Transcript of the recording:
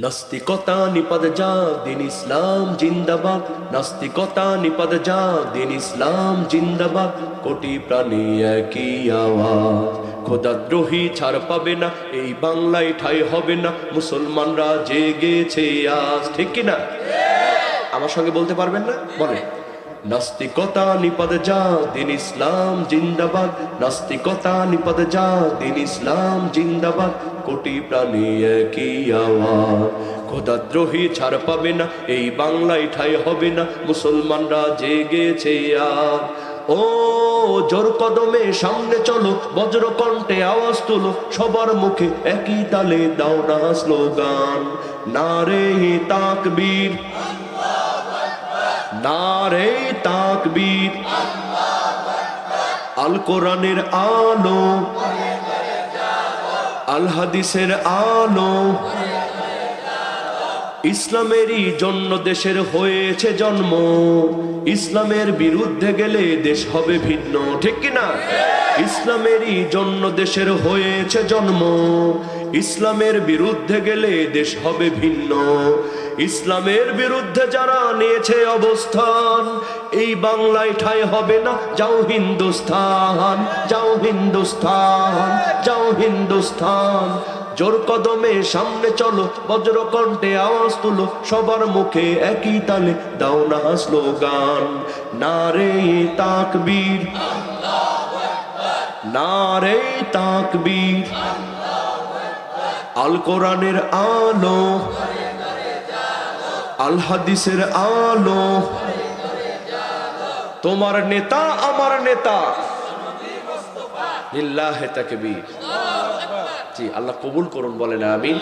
নাস্তিকতা নিপদ যা দিন ইসলাম জিন্দাবাদ। নাস্তিকতা নিপদ যা দিন ইসলাম জিন্দাবাদ। কোটি প্রাণী একই আওয়াজ। খোদাদ্রোহী ছাড় পাবে না, এই বাংলায় ঠাই হবে না। মুসলমানরা জেগেছে আজ, ঠিক কিনা? আমার সঙ্গে বলতে পারবেন না? বলে নাস্তিকতা নিপদ যা দিন ইসলাম জিন্দাবাদ। নাস্তিকতা নিপদ যা দিন ইসলাম জিন্দাবাদ। কোটি প্রাণী একই আওয়াজ। খোদাদ্রোহী ছাড় পাবে না, এই বাংলায় ঠাই হবে না, মুসলমানরা জেগেছে আর ও জোর কদমে সামনে চলো বজ্র কণ্ঠে আওয়াজ তুলো, সবার মুখে একই তালে দাও না স্লোগান। নারে তাকবীর নারে তাকবীর। আল কোরআনের আলো আল হাদিসের আলো, ইসলামেরই জন্য দেশের হয়েছে জন্ম। ইসলামের বিরুদ্ধে গেলে দেশ হবে ভিন্ন, ঠিক কি না ইসলামেরই জন্য দেশের হয়েছে জন্ম। ইসলামের বিরুদ্ধে গেলে দেশ হবে ভিন্ন। ইসলামের বিরুদ্ধে যারা নিয়েছে অবস্থান, এই বাংলায় ঠাই হবে না, যাও হিন্দুস্তান যাও হিন্দুস্তান যাও হিন্দুস্থান। জোর কদমে সামনে চলো বজ্র কণ্ঠে আওয়াজ তুলো, সবার মুখে একই তালে দাও না স্লোগান। নারে তাকবীর। নারে তাকবীর। আল কোরআনের আলো। আল হাদিসের আলো। তোমার নেতা আমার নেতা। লিল্লাহে তাকবীর। জি, আল্লাহ কবুল করুন, বলেন আমিন।